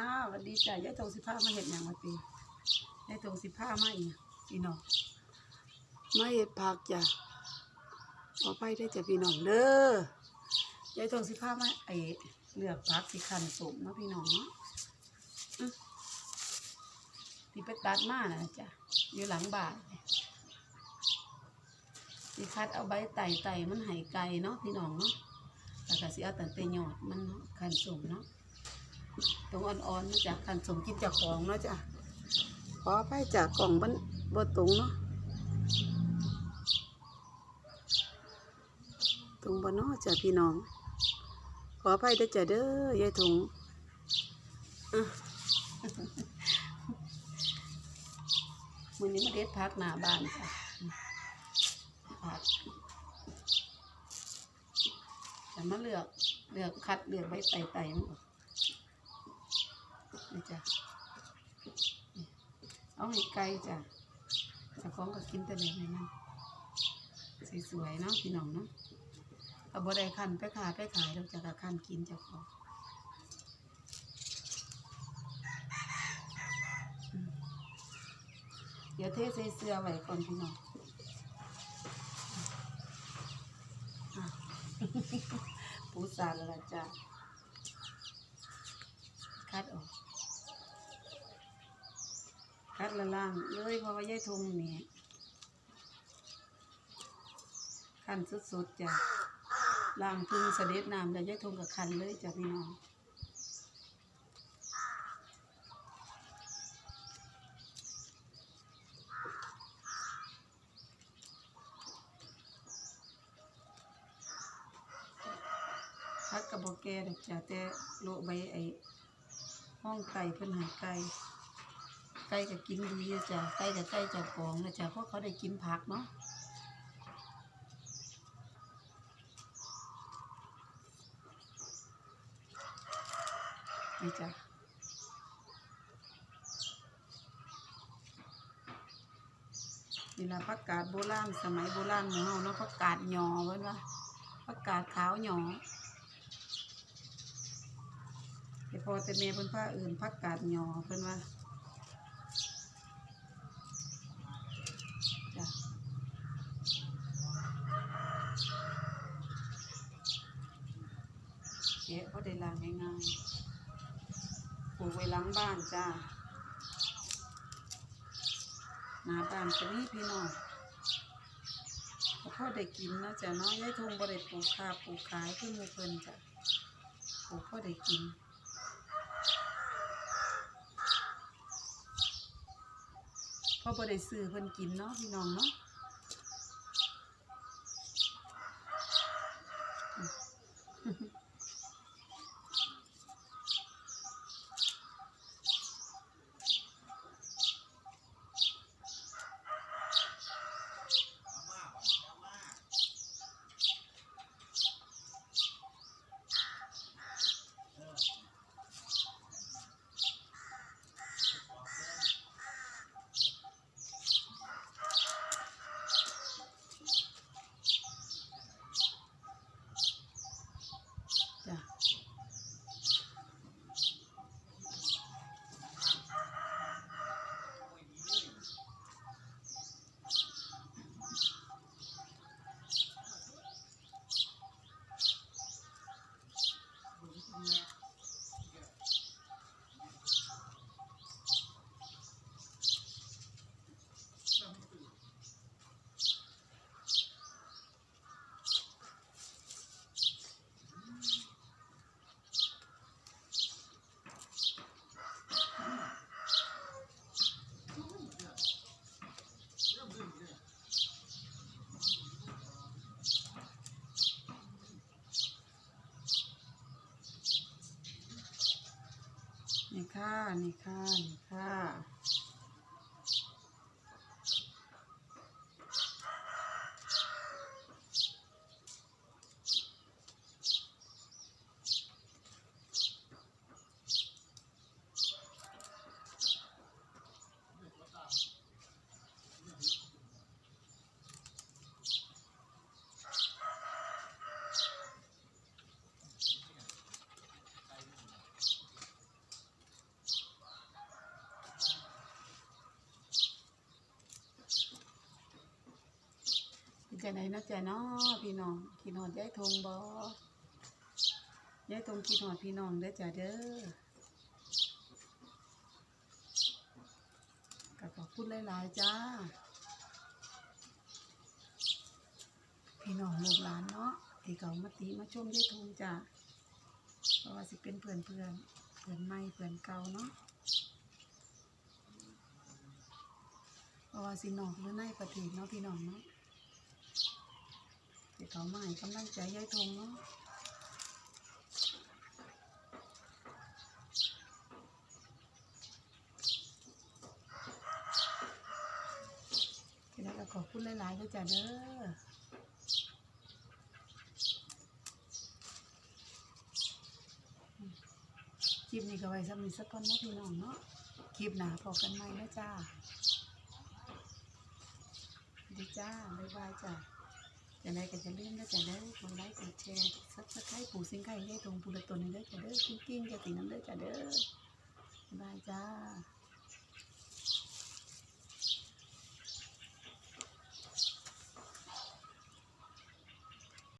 อ้าวสวัสดีจ้ะยายทงสิผ้ามาเห็ดหยังมาตียายทงสิผ้ามาอีกพี่น้องมาเห็ดผักจ้ะขอไปได้จ้ะพี่น้องเด้อยายทงสิผ้ามาไอเลือกผักสิคันสมเนาะพี่น้องเนาะที่ไปตัดมานะจ้ะอยู่หลังบานสิคัดเอาใบไต่ไต่มันหายไกลเนาะพี่น้องเนาะแล้วก็สิเอาแต่แต่ยอดมันเนาะคันสมเนาะ ตรงอ่อนๆมาจากขันสมกินจากของเนาะจ้ะขอไปจากกล่องบันบตรงเนาะตรงบนนาะจ้ะพี่น้อง ขอไปได้จ้ะเด้อยายถุงอะมือนี้มาเด็ดพักหน้าบ้านจ้ะผักแต่มาเลือกเลือกคัดเลือกใบไต่ไต่มัน นี่จ้ะเอาให้ไกลจ้ะเจ้าของก็กินแต่แบบนี้นั่นสวยๆเนาะพี่น้องเนาะเอาบ่ได้คันไปขายไปขายเราจะกะคันกินเจ้าของเดี๋ยวเทใส่เสื้อไว้ก่อนพี่น้องปูสานและจ้ะคัดออก คัดละล่างเลยเพราะว่ายายทงนี่คันสุดๆจ้ะล่างพึ่งเสด็จน้ำแล้วยายทงกับคันเลยจ้ะพี่น้องคัดกับโบแกดอกจ้ะแต่โลใบไอ้ห้องไก่เพิ่นหายไก่ ไก่ก็กินดีอะจ้ะไก่กับไก่เจ้าของนะจ้ะเพราะเขาได้กินผักเนาะนี่จ้ะนี่ละผักกาดโบราณสมัยโบราณของเราเนาะผักกาดหยอเพิ่นว่าผักกาดขาวหยอแต่พอแต่แม่เพิ่นพาอื่นพักกาดหยอเพิ่นว่าจ้ะแกะก็ได้ล้า ง่ายๆปลูกไว้หลังบ้านจ้าหนาบ้านก็มีพี่น้องก็พอได้กินนะจ้ะเนาะยายทงบ่ได้ปลูกข้าปลูกขายเพิ่นเพิ่นจ้ะปลูกพอได้กินพราะบ่ได้ซื้อเพิ่นกินเนาะพี่น้องเนาะจ้ะ นี่ค่ะนี่ค่ะ ไหนนะจ๊ะนาะพี่น้องคิดหอดยายทงบ่ยายทงคิดหอดพี่น้องเด้อจ้ะเด้อก็ขอบคุณหลายๆจ้า พี่น้องลูกหลานเนาะที่เขามาตีมาชมยายทงจ้ะเพราะว่าสิเป็นเพื่อนเพื่อนเพื่อนใหม่เพื่อนเก่าเนาะเพราะว่าสินอกหรือในประเทศเนาะพี่น้องเนาะที่ เขามาให้กำลังใจยายทงเนาะทีนี้ก็ขอบคุณหลายๆด้วยจ้ะเด้อคลิปนี้ก็ไว้สำหรับสักคนเนาะพี่น้องเนาะคลิปหนาพอกันใหมนะจ้าดีจ้า บ๊ายบายจ้า จะได้ก็จะเลื่อนก็จะได้อกดไลค์กดแชร์ซับสไครป์ปู่สิงไก่ได้ตรงปูละตนนี้เด้อจ้าเด้อกิ้งกิ้งจะตีน้ำเด้อจ้าเด้อบายจ้า